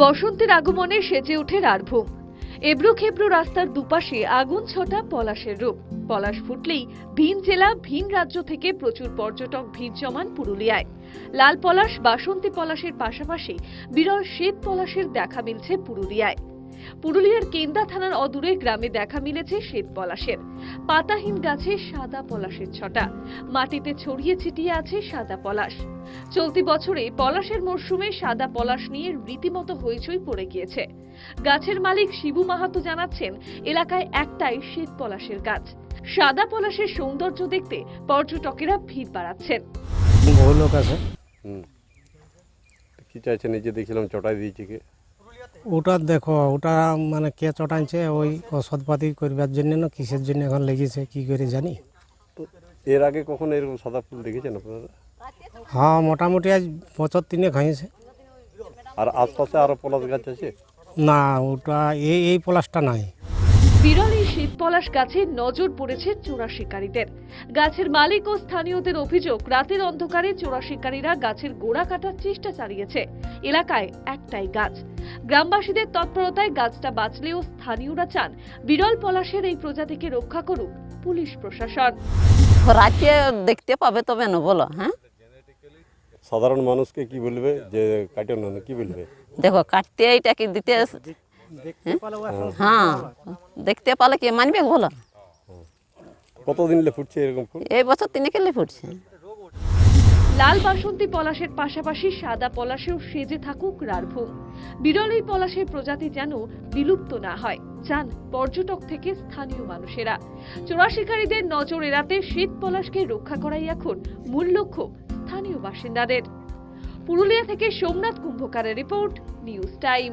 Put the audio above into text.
বসন্তের আগমনে সেজে ওঠে রারভূম এবড়ো খেবড়ো রাস্তার দুপাশে আগুন ছটা পলাশের রূপ। পলাশ ফুটলেই ভিন জেলা, ভিন রাজ্য থেকে প্রচুর পর্যটক ভিড় জমান পুরুলিয়ায়। লাল পলাশ, বাসন্তী পলাশের পাশাপাশি বিরল শ্বেত পলাশের দেখা মিলছে পুরুলিয়ায়। পুরুলিয়ার কেন্দা থানার অদূরে গ্রামে দেখা মিলেছে শ্বেত পলাশের। পাতাহীন গাছে সাদা পলাশের ছটা। মাটিতে ছড়িয়ে ছিটিয়ে আছে সাদা পলাশ। চলতি বছরে পলাশের মরশুমে সাদা পলাশ নিয়ে রীতিমতো হইচই পড়ে গিয়েছে। গাছের মালিক শিবু মাহাতো জানাচ্ছেন এলাকায় একটাই শ্বেত পলাশের গাছ। সাদা পলাশের সৌন্দর্য দেখতে পর্যটকেরা ভিড় বাড়াচ্ছেন। বহু লোক আছে। হুম। কি চাইছেন এই যে দেখছিলাম চটাই দিয়েছে কে? ওটা দেখো ওটা মানে কে চটাইছে ওই ওষুধপাতি করবার জন্য না কিসের জন্য এখন লেগেছে কি করে জানি। এর আগে কখনো এরকম সাদা ফুল দেখেছেন আপনারা? হ্যাঁ মোটামুটি আজ বছর তিনে খাইছে আর আশপাশে আরও পলাশ গাছ আছে? না ওটা এই এই পলাশটা নাই। বিরল এই শীত পলাশ গাছে নজর পড়েছে চোরা শিকারীদের। গাছের মালিক ও স্থানীয়দের অভিযোগ রাতের অন্ধকারে চোরা শিকারীরা গাছের গোড়া কাটার চেষ্টা চালিয়েছে। এলাকায় একটাই গাছ। গ্রামবাসীদের তৎপরতায় গাছটা বাঁচলেও স্থানীয়রা চান বিরল পলাশের এই প্রজাতিকে রক্ষা করুক পুলিশ প্রশাসন। রাতে দেখতে পাবে তবে না বলো হ্যাঁ? সাধারণ মানুষকে কি বলবে? যে কাটিও না কি বলবে? দেখো কাটতে এইটাকে দিতে হ্যাঁ? দেখতে পালে। কি? মানবে বলো? কতদিন ফুটছে এরকম এই বছর তিনে কেলে ফুটছে। লাল বাসন্তী পলাশের পাশাপাশি সাদা পলাশেও সেজে থাকুক রারভূম বিরল এই পলাশের প্রজাতি যেন বিলুপ্ত না হয় চান পর্যটক থেকে স্থানীয় মানুষেরা। চোরা শিকারীদের নজর এড়াতে শীত পলাশকে রক্ষা করাই এখন মূল লক্ষ্য স্থানীয় বাসিন্দাদের। পুরুলিয়া থেকে সোমনাথ কুম্ভকারের রিপোর্ট নিউজ টাইম।